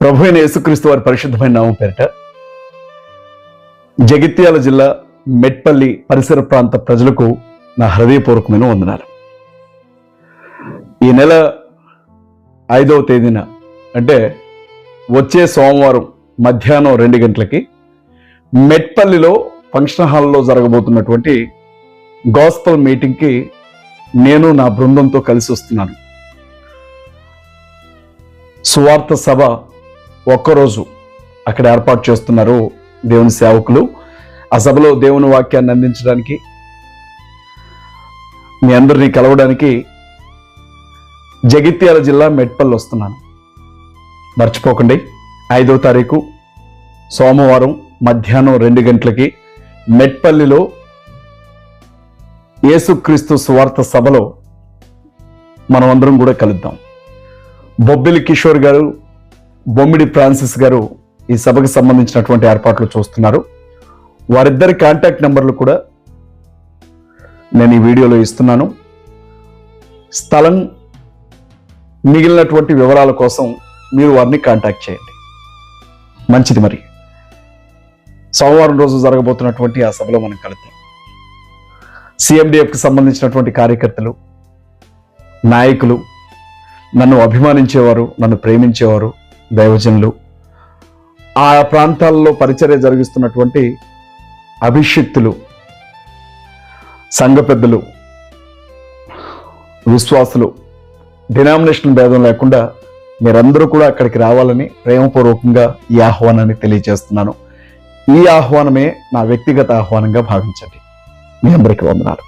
ప్రభు అయిన యేసుక్రీస్తు వారి పరిశుద్ధమైన నామం పేరిట జగిత్యాల జిల్లా మెట్పల్లి పరిసర ప్రాంత ప్రజలకు నా హృదయపూర్వకమైన వందనాలు. ఈ నెల ఐదవ తేదీన అంటే వచ్చే సోమవారం మధ్యాహ్నం రెండు గంటలకి మెట్పల్లిలో ఫంక్షన్ హాల్లో జరగబోతున్నటువంటి గాస్పల్ మీటింగ్కి నేను నా బృందంతో కలిసి వస్తున్నాను. సువార్త సభ ఒక్కరోజు అక్కడ ఏర్పాటు చేస్తున్నారు దేవుని సేవకులు. ఆ సభలో దేవుని వాక్యాన్ని అందించడానికి మీ అందరినీ కలవడానికి జగిత్యాల జిల్లా మెట్పల్లి వస్తున్నాను. మర్చిపోకండి. ఐదో తారీఖు సోమవారం మధ్యాహ్నం రెండు గంటలకి మెట్పల్లిలో యేసుక్రీస్తు సువార్త సభలో మనమందరం కూడా కలుద్దాం. బొబ్బిలి కిషోర్ గారు బొమ్మిడి ఫ్రాన్సిస్ గారు ఈ సభకు సంబంధించినటువంటి ఏర్పాట్లు చూస్తున్నారు. వారిద్దరి కాంటాక్ట్ నెంబర్లు కూడా నేను ఈ వీడియోలో ఇస్తున్నాను. స్థలం మిగిలినటువంటి వివరాల కోసం మీరు వారిని కాంటాక్ట్ చేయండి. మంచిది మరి. సోమవారం రోజు జరగబోతున్నటువంటి ఆ సభలో మనం కలుద్దాం. సిఎండిఎఫ్కి సంబంధించినటువంటి కార్యకర్తలు నాయకులు నన్ను అభిమానించేవారు నన్ను ప్రేమించేవారు దైవజనులు. ఆ ప్రాంతాల్లో పరిచర్య జరిగిస్తున్నటువంటి అభిషిక్తులు సంఘ పెద్దలు విశ్వాసులు డినామినేషన్ భేదం లేకుండా మీరందరూ కూడా అక్కడికి రావాలని ప్రేమపూర్వకంగా ఈ ఆహ్వానాన్ని తెలియజేస్తున్నాను. ఈ ఆహ్వానమే నా వ్యక్తిగత ఆహ్వానంగా భావించండి. మీ అందరికీ వందనాలు.